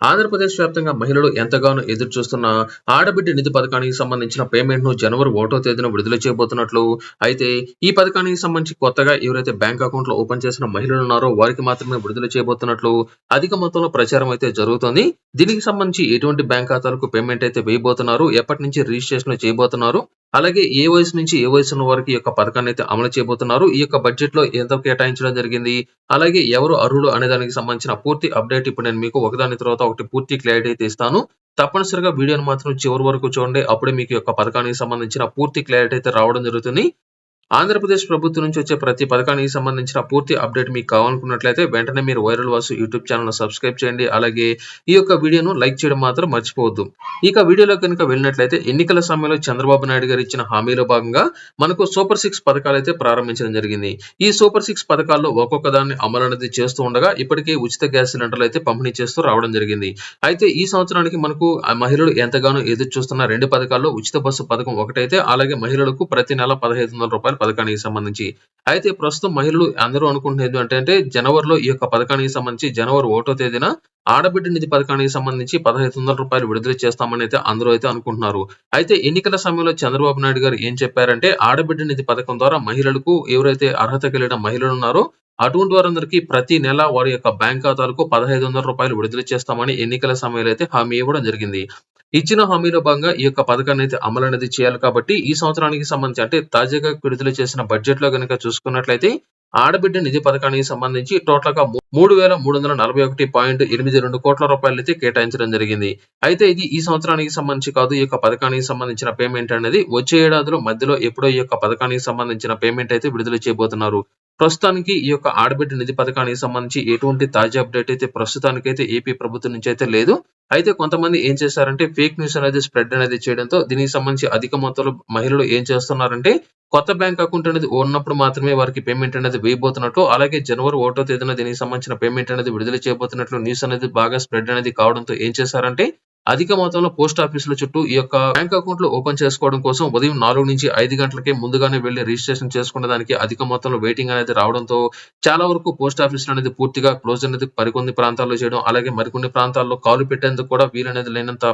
ఆంధ్రప్రదేశ్ వ్యాప్తంగా మహిళలు ఎంతగానో ఎదురు చూస్తున్న ఆడబిడ్డ నిధి పథకానికి సంబంధించిన పేమెంట్ను జనవరి ఒకటో తేదీన విడుదల చేయబోతున్నట్లు అయితే ఈ పథకానికి సంబంధించి కొత్తగా ఎవరైతే బ్యాంక్ అకౌంట్లో ఓపెన్ చేసిన మహిళలు ఉన్నారో వారికి మాత్రమే విడుదల చేయబోతున్నట్లు అధిక మొత్తంలో ప్రచారం అయితే జరుగుతోంది. దీనికి సంబంధించి ఎటువంటి బ్యాంక్ ఖాతాలకు పేమెంట్ అయితే వేయబోతున్నారు? ఎప్పటి నుంచి రిజిస్ట్రేషన్ చేయబోతున్నారు? అలాగే ఏ వయసు నుంచి ఏ వయసు ఉన్న వారికి ఈ యొక్క పథకాన్ని అయితే అమలు చేయబోతున్నారు? ఈ యొక్క బడ్జెట్లో ఎంత కేటాయించడం జరిగింది. అలాగే ఎవరు అర్హులు అనే దానికి సంబంధించిన పూర్తి అప్డేట్ ఇప్పుడు నేను మీకు ఒకదాని తర్వాత ఒకటి పూర్తి క్లారిటీ అయితే ఇస్తాను. తప్పనిసరిగా వీడియోని మాత్రం చివరి వరకు చూడండి. అప్పుడే మీకు యొక్క పథకానికి సంబంధించిన పూర్తి క్లారిటీ అయితే రావడం జరుగుతుంది. ఆంధ్రప్రదేశ్ ప్రభుత్వం నుంచి వచ్చే ప్రతి పథకానికి సంబంధించిన పూర్తి అప్డేట్ మీకు కావాలనుకున్నట్లయితే వెంటనే మీరు viral Vasu YouTube channel subscribe చేయండి. అలాగే ఈ యొక్క వీడియోను లైక్ చేయడం మాత్రం మర్చిపోవద్దు. ఇక వీడియోలో కనుక వెళ్ళినట్లయితే ఎన్నికల సమయంలో చంద్రబాబు నాయుడు గారు ఇచ్చిన హామీలో భాగంగా మనకు సూపర్ సిక్స్ పథకాలు అయితే ప్రారంభించడం జరిగింది. ఈ సూపర్ సిక్స్ పథకాల్లో ఒక్కొక్క దాన్ని అమలు అనేది చేస్తూ ఉండగా ఇప్పటికే ఉచిత గ్యాస్ సిలిండర్లు అయితే పంపిణీ చేస్తూ రావడం జరిగింది. అయితే ఈ సంవత్సరానికి మనకు ఆ మహిళలు ఎంతగానో ఎదురు చూస్తున్న రెండు పథకాల్లో ఉచిత బస్సు పథకం ఒకటైతే అలాగే మహిళలకు ప్రతి నెల పదహైదు వందల రూపాయలు పథకానికి సంబంధించి. అయితే ప్రస్తుతం మహిళలు అందరూ అనుకుంటున్నది ఏంటంటే జనవరిలో ఈ యొక్క పథకానికి సంబంధించి జనవరి ఒకటో తేదీన ఆడబిడ్డ నిధి పథకానికి సంబంధించి పదహైదు వందల రూపాయలు విడుదల చేస్తామని అయితే అందరూ అయితే అనుకుంటున్నారు. అయితే ఎన్నికల సమయంలో చంద్రబాబు నాయుడు గారు ఏం చెప్పారంటే ఆడబిడ్డ నిధి పథకం ద్వారా మహిళలకు ఎవరైతే అర్హత కలిగిన మహిళలు ఉన్నారో అటువంటి వారందరికీ ప్రతి నెల వారి యొక్క బ్యాంక్ ఖాతాలకు పదహైదు వందల రూపాయలు విడుదల చేస్తామని ఎన్నికల సమయంలో అయితే హామీ ఇవ్వడం జరిగింది. ఇచ్చిన హామీలో భాగంగా ఈ యొక్క పథకాన్ని అయితే అమలు అనేది చేయాలి కాబట్టి ఈ సంవత్సరానికి సంబంధించి అంటే తాజాగా విడుదల చేసిన బడ్జెట్లో కనుక చూసుకున్నట్లయితే ఆడబిడ్డ నిధి పథకానికి సంబంధించి టోటల్గా మూడు వేల మూడు వందల నలభై ఒకటి పాయింట్ ఎనిమిది రెండు కోట్ల రూపాయలు అయితే కేటాయించడం జరిగింది. అయితే ఇది ఈ సంవత్సరానికి సంబంధించి కాదు ఈ యొక్క పథకానికి సంబంధించిన పేమెంట్ అనేది వచ్చే ఏడాదిలో మధ్యలో ఎప్పుడో ఈ యొక్క పథకానికి సంబంధించిన పేమెంట్ అయితే విడుదల చేయబోతున్నారు. ప్రస్తుతానికి ఈ యొక్క ఆడబిడ్డ నిధి పథకానికి సంబంధించి ఎటువంటి తాజా అప్డేట్ అయితే ప్రస్తుతానికి అయితే ఏపీ ప్రభుత్వం నుంచి అయితే లేదు. అయితే కొంతమంది ఏం చేశారంటే ఫేక్ న్యూస్ అనేది స్ప్రెడ్ అనేది చేయడంతో దీనికి సంబంధించి అధిక మొత్తంలో మహిళలు ఏం చేస్తున్నారంటే కొత్త బ్యాంక్ అకౌంట్ అనేది ఉన్నప్పుడు మాత్రమే వారికి పేమెంట్ అనేది వేయబోతున్నట్లు అలాగే జనవరి ఒకటో తేదీన దీనికి సంబంధించిన పేమెంట్ అనేది విడుదల చేయబోతున్నట్లు న్యూస్ అనేది బాగా స్ప్రెడ్ అనేది కావడంతో ఏం చేశారంటే అధిక మొత్తంలో పోస్ట్ ఆఫీసుల చుట్టూ ఈ యొక్క బ్యాంక్ అకౌంట్లు ఓపెన్ చేసుకోవడం కోసం ఉదయం నాలుగు నుంచి ఐదు గంటలకే ముందుగానే వెళ్ళి రిజిస్ట్రేషన్ చేసుకునే దానికి అధిక మొత్తంలో వెయిటింగ్ అనేది రావడంతో చాలా వరకు పోస్ట్ ఆఫీసులు అనేది పూర్తిగా క్లోజ్ అనేది మరికొన్ని ప్రాంతాల్లో చేయడం అలాగే మరికొన్ని ప్రాంతాల్లో కాలు పెట్టేందుకు కూడా వీలనేది లేనంత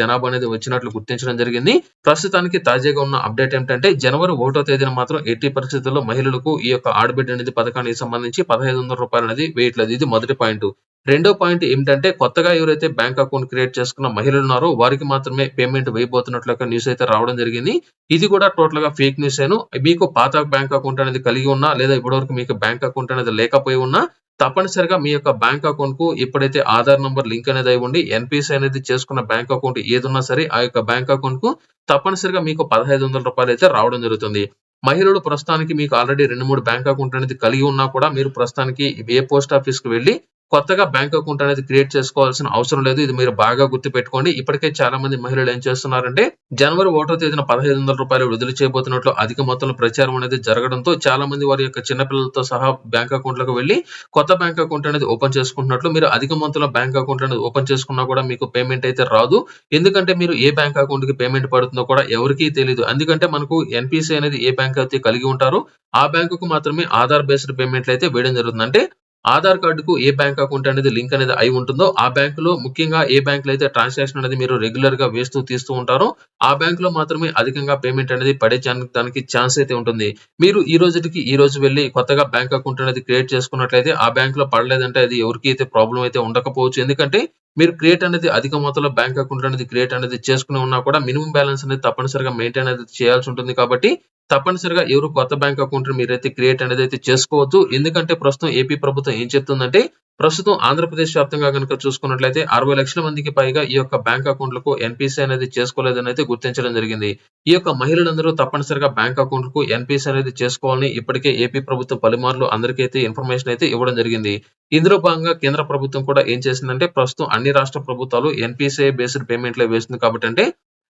జనాభా అనేది వచ్చినట్లు గుర్తించడం జరిగింది. ప్రస్తుతానికి తాజాగా ఉన్న అప్డేట్ ఏంటంటే జనవరి ఒకటో తేదీన మాత్రం ఎట్టి పరిస్థితుల్లో మహిళలకు ఈ యొక్క ఆడబిడ్డ అనేది పథకానికి సంబంధించి పదహైదు వందల రూపాయలు అనేది వేయట్లేదు ఇది మొదటి పాయింట్. రెండో పాయింట్ ఏమిటంటే కొత్తగా ఎవరైతే బ్యాంక్ అకౌంట్ క్రియేట్ చేసుకున్న మహిళలు ఉన్నారో వారికి మాత్రమే పేమెంట్ వేయబోతున్నట్లుగా న్యూస్ అయితే రావడం జరిగింది. ఇది కూడా టోటల్గా ఫేక్ న్యూస్ ఏను. మీకు పాత బ్యాంక్ అకౌంట్ అనేది కలిగి ఉన్నా లేదా ఇప్పటివరకు మీకు బ్యాంక్ అకౌంట్ అనేది లేకపోయి ఉన్నా తప్పనిసరిగా మీ యొక్క బ్యాంక్ అకౌంట్కు ఎప్పుడైతే ఆధార్ నంబర్ లింక్ అనేది అయి ఉండి ఎన్పిసి అనేది చేసుకున్న బ్యాంక్ అకౌంట్ ఏదున్నా సరే ఆ యొక్క బ్యాంక్ అకౌంట్కు తప్పనిసరిగా మీకు పదహైదు వందల రూపాయలు అయితే రావడం జరుగుతుంది. మహిళలు ప్రస్తుతానికి మీకు ఆల్రెడీ రెండు మూడు బ్యాంక్ అకౌంట్ అనేది కలిగి ఉన్నా కూడా మీరు ప్రస్తుతానికి ఏ పోస్ట్ ఆఫీస్కి వెళ్ళి కొత్తగా బ్యాంక్ అకౌంట్ అనేది క్రియేట్ చేసుకోవాల్సిన అవసరం లేదు. ఇది మీరు బాగా గుర్తు పెట్టుకోండి ఇప్పటికే చాలా మంది మహిళలు ఏం చేస్తున్నారంటే జనవరి ఒకటో తేదీన పదహైదు వందల రూపాయలు విడుదల చేయబోతున్నట్లు అధిక మొత్తంలో ప్రచారం అనేది జరగడంతో చాలా మంది వారి యొక్క చిన్నపిల్లలతో సహా బ్యాంక్ అకౌంట్లకు వెళ్ళి కొత్త బ్యాంక్ అకౌంట్ అనేది ఓపెన్ చేసుకుంటున్నట్లు మీరు అధిక మొత్తంలో బ్యాంక్ అకౌంట్ అనేది ఓపెన్ చేసుకున్నా కూడా మీకు పేమెంట్ అయితే రాదు. ఎందుకంటే మీరు ఏ బ్యాంక్ అకౌంట్కి పేమెంట్ పడుతుందో కూడా ఎవరికీ తెలియదు ఎందుకంటే మనకు ఎన్పిసి అనేది ఏ బ్యాంక్ అయితే కలిగి ఉంటారో ఆ బ్యాంకుకు మాత్రమే ఆధార్ బేస్డ్ పేమెంట్లు అయితే వేయడం జరుగుతుంది. అంటే ఆధార్ కార్డుకు ఏ బ్యాంక్ అకౌంట్ అనేది లింక్ అనేది అయి ఉంటుందో ఆ బ్యాంకులో ముఖ్యంగా ఏ బ్యాంకులో అయితే ట్రాన్సాక్షన్ అనేది మీరు రెగ్యులర్గా వేస్తూ తీస్తూ ఉంటారో ఆ బ్యాంక్లో మాత్రమే అధికంగా పేమెంట్ అనేది పడే దానికి ఛాన్స్ అయితే ఉంటుంది. మీరు ఈ రోజుకి ఈ రోజు వెళ్ళి కొత్తగా బ్యాంక్ అకౌంట్ అనేది క్రియేట్ చేసుకున్నట్లయితే ఆ బ్యాంక్లో పడలేదంటే అది ఎవరికి అయితే ప్రాబ్లం అయితే ఉండకపోవచ్చు. ఎందుకంటే మీరు క్రియేట్ అనేది అధిక మొత్తంలో బ్యాంక్ అకౌంట్ అనేది క్రియేట్ అనేది చేసుకుని ఉన్నా కూడా మినిమం బ్యాలెన్స్ అనేది తప్పనిసరిగా మెయింటైన్ అనేది చేయాల్సి ఉంటుంది కాబట్టి తప్పనిసరిగా ఎవరు కొత్త బ్యాంక్ అకౌంట్ మీరైతే క్రియేట్ అనేది అయితే చేసుకోవద్దు. ఎందుకంటే ప్రస్తుతం ఏపీ ప్రభుత్వం ఏం చెప్తుందంటే ప్రస్తుతం ఆంధ్రప్రదేశ్ వ్యాప్తంగా కనుక చూసుకున్నట్లయితే అరవై లక్షల మందికి పైగా ఈ యొక్క బ్యాంక్ అకౌంట్లకు ఎన్పిసి అనేది చేసుకోలేదని అయితే గుర్తించడం జరిగింది. ఈ యొక్క మహిళలందరూ తప్పనిసరిగా బ్యాంక్ అకౌంట్కు ఎన్పిసి అనేది చేసుకోవాలని ఇప్పటికే ఏపీ ప్రభుత్వం పలుమార్లు అందరికీ అయితే ఇన్ఫర్మేషన్ అయితే ఇవ్వడం జరిగింది. ఇందులో భాగంగా కేంద్ర ప్రభుత్వం కూడా ఏం చేసిందంటే ప్రస్తుతం అన్ని రాష్ట్ర ప్రభుత్వాలు ఎన్పిసిఐ బేస్డ్ పేమెంట్లే వేస్తుంది కాబట్టి అంటే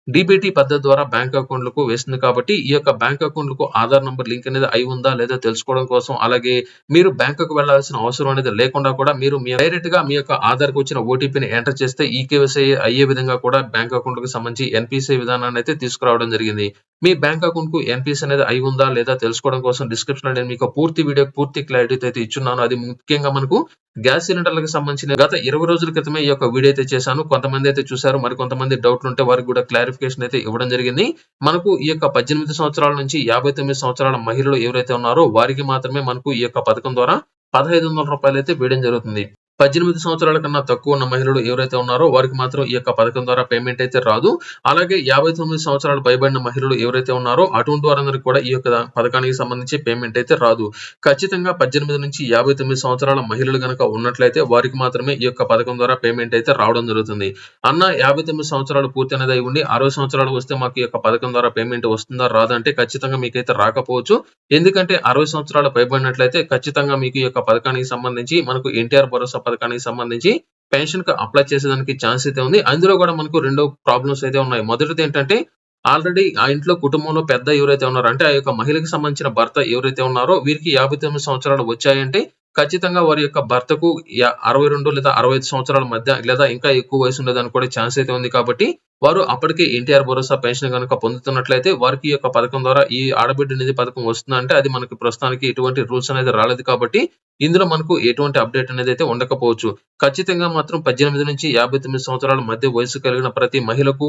డిబిటీ పద్ధతి ద్వారా బ్యాంక్ అకౌంట్లకు వేస్తుంది కాబట్టి ఈ యొక్క బ్యాంక్ అకౌంట్లకు ఆధార్ నంబర్ లింక్ అనేది అయి ఉందా లేదా తెలుసుకోవడం కోసం అలాగే మీరు బ్యాంకుకు వెళ్ళాల్సిన అవసరం అనేది లేకుండా కూడా మీరు డైరెక్ట్గా మీ యొక్క ఆధార్కు వచ్చిన ఓటీపీని ఎంటర్ చేస్తే ఈ కేవైసీ అయ్యే విధంగా కూడా బ్యాంక్ అకౌంట్కి సంబంధించి ఎన్పిసి విధానాన్ని అయితే తీసుకురావడం జరిగింది. మీ బ్యాంక్ అకౌంట్కు ఎన్పిసి అనేది అయి ఉందా లేదా తెలుసుకోవడం కోసం డిస్క్రిప్షన్లో నేను మీకు పూర్తి వీడియో పూర్తి క్లారిటీ అయితే ఇచ్చున్నాను. అది ముఖ్యంగా మనకు గ్యాస్ సిలిండర్లకు సంబంధించిన గత ఇరవై రోజుల క్రితమే ఈ యొక్క వీడియో అయితే చేశాను. కొంతమంది అయితే చూశారు మరి కొంతమంది డౌట్లు ఉంటే వారికి కూడా క్లారిఫికేషన్ అయితే ఇవ్వడం జరిగింది. మనకు ఈ యొక్క పద్దెనిమిది సంవత్సరాల నుంచి యాభై తొమ్మిది సంవత్సరాల మహిళలు ఎవరైతే ఉన్నారో వారికి మాత్రమే మనకు ఈ యొక్క పథకం ద్వారా పదహైదు వందల రూపాయలు అయితే వేయడం జరుగుతుంది. పద్దెనిమిది సంవత్సరాల కన్నా తక్కువ ఉన్న మహిళలు ఎవరైతే ఉన్నారో వారికి మాత్రం ఈ యొక్క పథకం ద్వారా పేమెంట్ అయితే రాదు. అలాగే యాభై తొమ్మిది సంవత్సరాలు పైబడిన మహిళలు ఎవరైతే ఉన్నారో అటువంటి వారందరికీ కూడా ఈ యొక్క పథకానికి సంబంధించి పేమెంట్ అయితే రాదు. ఖచ్చితంగా పద్దెనిమిది నుంచి యాభై తొమ్మిది సంవత్సరాల మహిళలు కనుక ఉన్నట్లయితే వారికి మాత్రమే ఈ యొక్క పథకం ద్వారా పేమెంట్ అయితే రావడం జరుగుతుంది. అన్న యాభై తొమ్మిది సంవత్సరాలు పూర్తి అనేది ఉండి అరవై సంవత్సరాలు వస్తే మాకు ఈ యొక్క పథకం ద్వారా పేమెంట్ వస్తుందా రాదా అంటే ఖచ్చితంగా మీకైతే రాకపోవచ్చు. ఎందుకంటే అరవై సంవత్సరాలు పైబడినట్లయితే ఖచ్చితంగా మీకు ఈ యొక్క పథకానికి సంబంధించి మనకు ఎన్టీఆర్ భరోసా పథకానికి సంబంధించి పెన్షన్కు అప్లై చేసేదానికి ఛాన్స్ అయితే ఉంది. అందులో కూడా మనకు రెండు ప్రాబ్లమ్స్ అయితే ఉన్నాయి. మొదటిది ఏంటంటే ఆల్రెడీ ఆ ఇంట్లో కుటుంబంలో పెద్ద ఎవరైతే ఉన్నారో అంటే ఆ యొక్క మహిళకి సంబంధించిన భర్త ఎవరైతే ఉన్నారో వీరికి యాభై తొమ్మిది సంవత్సరాలు వచ్చాయంటే ఖచ్చితంగా వారి యొక్క భర్తకు అరవై రెండు లేదా అరవై ఐదు సంవత్సరాల మధ్య లేదా ఇంకా ఎక్కువ వయసు ఉండేదానికి కూడా ఛాన్స్ అయితే ఉంది కాబట్టి వారు అప్పటికే ఎన్టీఆర్ భరోసా పెన్షన్ కనుక పొందుతున్నట్లయితే వారికి ఈ యొక్క పథకం ద్వారా ఈ ఆడబిడ్డ నిధి పథకం వస్తుందంటే అది మనకి ప్రస్తుతానికి ఎటువంటి రూల్స్ అనేది రాలేదు కాబట్టి ఇందులో మనకు ఎటువంటి అప్డేట్ అనేది అయితే ఉండకపోవచ్చు. ఖచ్చితంగా మాత్రం పద్దెనిమిది నుంచి యాభై తొమ్మిది సంవత్సరాల మధ్య వయసు కలిగిన ప్రతి మహిళకు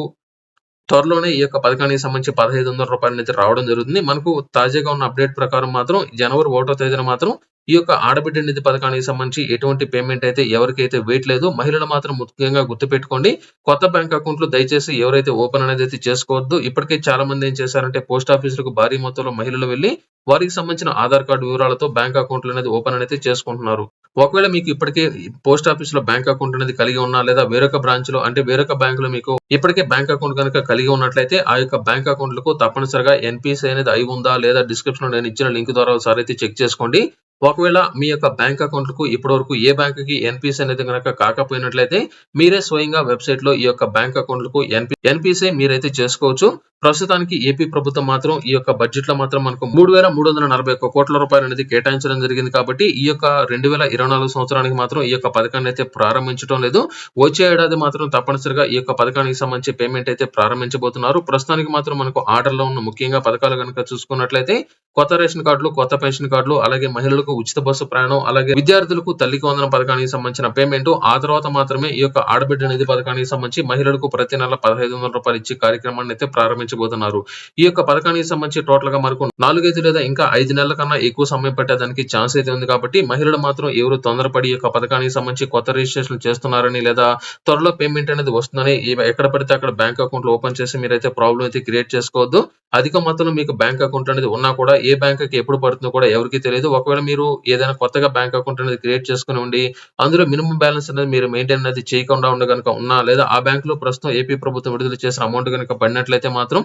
త్వరలోనే ఈ యొక్క పథకానికి సంబంధించి పదహైదు వందల రూపాయలు అయితే రావడం జరుగుతుంది. మనకు తాజాగా ఉన్న అప్డేట్ ప్రకారం మాత్రం జనవరి ఒకటో తేదీన మాత్రం ఈ యొక్క ఆడబిడ్డ నిధి పథకానికి సంబంధించి ఎటువంటి పేమెంట్ అయితే ఎవరికైతే వేయట్లేదు మహిళలు మాత్రం ముఖ్యంగా గుర్తుపెట్టుకోండి. కొత్త బ్యాంక్ అకౌంట్లు దయచేసి ఎవరైతే ఓపెన్ అనేది అయితే చేసుకోవద్దు. ఇప్పటికే చాలా మంది ఏం చేశారంటే పోస్ట్ ఆఫీసులకు భారీ మొత్తంలో మహిళలు వెళ్ళి వారికి సంబంధించిన ఆధార్ కార్డు వివరాలతో బ్యాంక్ అకౌంట్లు అనేది ఓపెన్ అనేది చేసుకుంటున్నారు. ఒకవేళ మీకు ఇప్పటికే పోస్ట్ ఆఫీస్లో బ్యాంక్ అకౌంట్ అనేది కలిగి ఉన్నా లేదా వేరొక బ్రాంచ్లో అంటే వేరొక బ్యాంక్లో మీకు ఇప్పటికే బ్యాంక్ అకౌంట్ కనుక కలిగి ఉన్నట్లయితే ఆ యొక్క బ్యాంక్ అకౌంట్లకు తప్పనిసరిగా ఎన్పిసి అనేది అయి ఉందా లేదా డిస్క్రిప్షన్లో నేను ఇచ్చిన లింక్ ద్వారా ఒకసారి అయితే చెక్ చేసుకోండి. ఒకవేళ మీ యొక్క బ్యాంక్ అకౌంట్లకు ఇప్పటి వరకు ఏ బ్యాంక్కి ఎన్పిసి అనేది కనుక కాకపోయినట్లయితే మీరే స్వయంగా వెబ్సైట్లో ఈ యొక్క బ్యాంక్ అకౌంట్లకు ఎన్పి ఎన్పిసి మీరైతే చేసుకోవచ్చు. ప్రస్తుతానికి ఏపీ ప్రభుత్వం మాత్రం ఈ యొక్క బడ్జెట్లో మాత్రం మనకు మూడు వేల మూడు వందల నలభై ఒక్క కోట్ల రూపాయలు అనేది కేటాయించడం జరిగింది కాబట్టి ఈ యొక్క రెండు వేల ఇరవై నాలుగు సంవత్సరానికి మాత్రం ఈ యొక్క పథకాన్ని అయితే ప్రారంభించడం లేదు. వచ్చే ఏడాది మాత్రం తప్పనిసరిగా ఈ యొక్క పథకానికి సంబంధించి పేమెంట్ అయితే ప్రారంభించబోతున్నారు. ప్రస్తుతానికి మాత్రం మనకు ఆర్డర్లో ఉన్న ముఖ్యంగా పథకాలు కనుక చూసుకున్నట్లయితే కొత్త రేషన్ కార్డులు కొత్త పెన్షన్ కార్డులు అలాగే మహిళలకు ఉచిత బస్సు ప్రయాణం అలాగే విద్యార్థులకు తల్లికి వందన పథకానికి సంబంధించిన పేమెంట్ ఆ తర్వాత మాత్రమే ఈ యొక్క ఆడబిడ్డ నిధి పథకానికి సంబంధించి మహిళలకు ప్రతి నెల పదహైదు వందల రూపాయలు ఇచ్చే కార్యక్రమాన్ని అయితే ప్రారంభించబోతున్నారు. ఈ యొక్క పథకానికి సంబంధించి టోటల్గా మనకు నాలుగైదు లేదా ఇంకా ఐదు నెలల కన్నా ఎక్కువ సమయం పట్టేదానికి ఛాన్స్ అయితే ఉంది కాబట్టి మహిళలు మాత్రం ఎవరు తొందరపడి ఈ యొక్క పథకానికి సంబంధించి కొత్త రిజిస్ట్రేషన్ చేస్తున్నారని లేదా త్వరలో పేమెంట్ అనేది వస్తుందని ఎక్కడ పడితే అక్కడ బ్యాంక్ అకౌంట్ ఓపెన్ చేసి మీరైతే ప్రాబ్లం అయితే క్రియేట్ చేసుకోవద్దు. అధిక మొత్తంలో మీకు బ్యాంక్ అకౌంట్ అనేది ఉన్నా కూడా ఏ బ్యాంక్కి ఎప్పుడు పడుతుందో కూడా ఎవరికి తెలియదు. ఒకవేళ మీరు ఏదైనా కొత్తగా బ్యాంక్ అకౌంట్ అనేది క్రియేట్ చేసుకుని ఉండి అందులో మినిమం బ్యాలెన్స్ అనేది మీరు మెయింటైన్ అనేది చేయకుండా ఉండ కనుక ఉన్నా లేదా ఆ బ్యాంక్లో ప్రస్తుతం ఏపీ ప్రభుత్వం విడుదల చేసిన అమౌంట్ కనుక పడినట్లయితే మాత్రం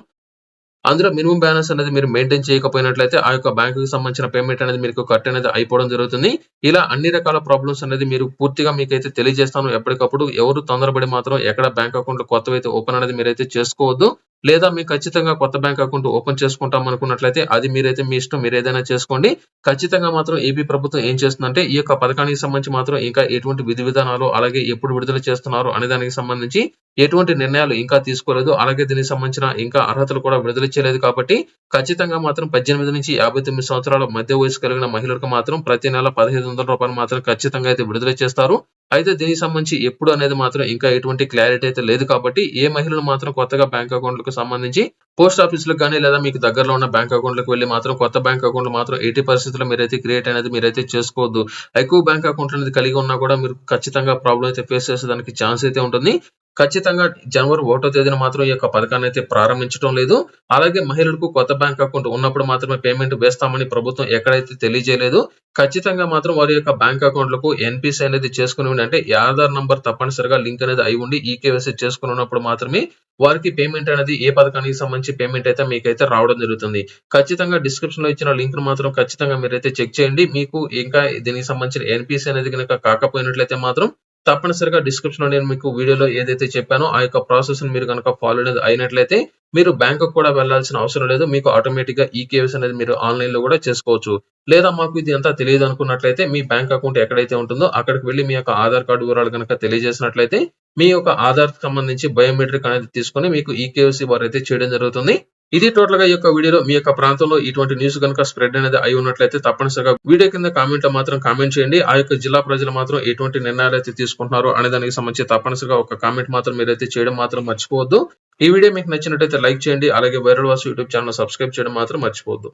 అందులో మినిమం బ్యాలెన్స్ అనేది మీరు మెయింటైన్ చేయకపోయినట్లయితే ఆ యొక్క బ్యాంకు కి సంబంధించిన పేమెంట్ అనేది మీకు కట్ అనేది అయిపోవడం జరుగుతుంది. ఇలా అన్ని రకాల ప్రాబ్లమ్స్ అనేది మీరు పూర్తిగా మీకైతే తెలియజేస్తాను. ఎప్పటికప్పుడు ఎవరు తొందరపడి మాత్రం ఎక్కడ బ్యాంక్ అకౌంట్ కొత్తవైతే ఓపెన్ అనేది మీరైతే చేసుకోవద్దు. లేదా మీకు ఖచ్చితంగా కొత్త బ్యాంక్ అకౌంట్ ఓపెన్ చేసుకుంటాం అనుకున్నట్లయితే అది మీరైతే మీ ఇష్టం మీరు ఏదైనా చేసుకోండి. ఖచ్చితంగా మాత్రం ఏపీ ప్రభుత్వం ఏం చేస్తుందంటే ఈ యొక్క పథకానికి సంబంధించి మాత్రం ఇంకా ఎటువంటి విధి విధానాలు అలాగే ఎప్పుడు విడుదల చేస్తున్నారు అనే దానికి సంబంధించి ఎటువంటి నిర్ణయాలు ఇంకా తీసుకోలేదు. అలాగే దీనికి సంబంధించిన ఇంకా అర్హతలు కూడా విడుదల చేయలేదు కాబట్టి ఖచ్చితంగా మాత్రం పద్దెనిమిది నుంచి యాభై తొమ్మిది సంవత్సరాల మధ్య వయసు కలిగిన మహిళలకు మాత్రం ప్రతి నెల పదిహేను వందల రూపాయలు మాత్రం ఖచ్చితంగా అయితే విడుదల చేస్తారు. అయితే దీనికి సంబంధించి ఎప్పుడు అనేది మాత్రం ఇంకా ఎటువంటి క్లారిటీ అయితే లేదు కాబట్టి ఏ మహిళలు మాత్రం కొత్తగా బ్యాంక్ అకౌంట్లకు సంబంధించి పోస్ట్ ఆఫీసులకు కానీ లేదా మీకు దగ్గరలో ఉన్న బ్యాంక్ అకౌంట్లకు వెళ్ళి మాత్రం కొత్త బ్యాంక్ అకౌంట్ మాత్రం ఎయిటీ పరిస్థితుల్లో మీరైతే క్రియేట్ అనేది మీరైతే చేసుకోవద్దు. ఎక్కువ బ్యాంక్ అకౌంట్ అనేది కలిగి ఉన్నా కూడా మీరు ఖచ్చితంగా ప్రాబ్లం అయితే ఫేస్ చేసేదానికి ఛాన్స్ అయితే ఉంటుంది. ఖచ్చితంగా జనవరి ఒకటో తేదీన మాత్రం ఈ యొక్క పథకాన్ని అయితే ప్రారంభించడం లేదు. అలాగే మహిళలకు కొత్త బ్యాంక్ అకౌంట్ ఉన్నప్పుడు మాత్రమే పేమెంట్ వేస్తామని ప్రభుత్వం ఎక్కడైతే తెలియజేయలేదు. ఖచ్చితంగా మాత్రం వారి యొక్క బ్యాంక్ అకౌంట్లకు ఎన్పిసి అనేది చేసుకుని అంటే ఆధార్ నంబర్ తప్పనిసరిగా లింక్ అనేది అయి ఉండి ఈకేవైసీ చేసుకుని ఉన్నప్పుడు మాత్రమే వారికి పేమెంట్ అనేది ఏ పథకానికి సంబంధించి పేమెంట్ అయితే మీకైతే రావడం జరుగుతుంది. ఖచ్చితంగా డిస్క్రిప్షన్లో ఇచ్చిన లింక్ మాత్రం ఖచ్చితంగా మీరైతే చెక్ చేయండి. మీకు ఇంకా దీనికి సంబంధించిన ఎన్పిసి అనేది కనుక కాకపోయినట్లయితే మాత్రం తప్పనిసరిగా డిస్క్రిప్షన్లో నేను మీకు వీడియోలో ఏదైతే చెప్పానో ఆ యొక్క ప్రాసెస్ మీరు కనుక ఫాలో అనేది అయినట్లయితే మీరు బ్యాంక్ కూడా వెళ్ళాల్సిన అవసరం లేదు. మీకు ఆటోమేటిక్గా ఈ కేవైసీ అనేది మీరు ఆన్లైన్లో కూడా చేసుకోవచ్చు. లేదా మాకు ఇది అంతా తెలియదు అనుకున్నట్లయితే మీ బ్యాంక్ అకౌంట్ ఎక్కడైతే ఉంటుందో అక్కడికి వెళ్ళి మీ యొక్క ఆధార్ కార్డు వివరాలు కనుక తెలియజేసినట్లయితే మీ యొక్క ఆధార్ సంబంధించి బయోమెట్రిక్ అనేది తీసుకొని మీకు ఈ కేవైసీ వారు అయితే చేయడం జరుగుతుంది. ఇది టోటల్గా ఈ యొక్క వీడియోలో మీ యొక్క ప్రాంతంలో ఇటువంటి న్యూస్ కనుక స్ప్రెడ్ అనేది అయి ఉన్నట్లయితే తప్పనిసరిగా వీడియో కింద కామెంట్లో మాత్రం కామెంట్ చేయండి. ఆ యొక్క జిల్లా ప్రజలు మాత్రం ఎటువంటి నిర్ణయాలు అయితే తీసుకుంటున్నారో అనే దానికి సంబంధించి తప్పనిసరిగా ఒక కామెంట్ మాత్రం మీరైతే చేయడం మాత్రం మర్చిపోవద్దు. ఈ వీడియో మీకు నచ్చినట్లయితే లైక్ చేయండి. అలాగే viral Vasu YouTube channel subscribe చేయడం మాత్రం మర్చిపోవద్దు.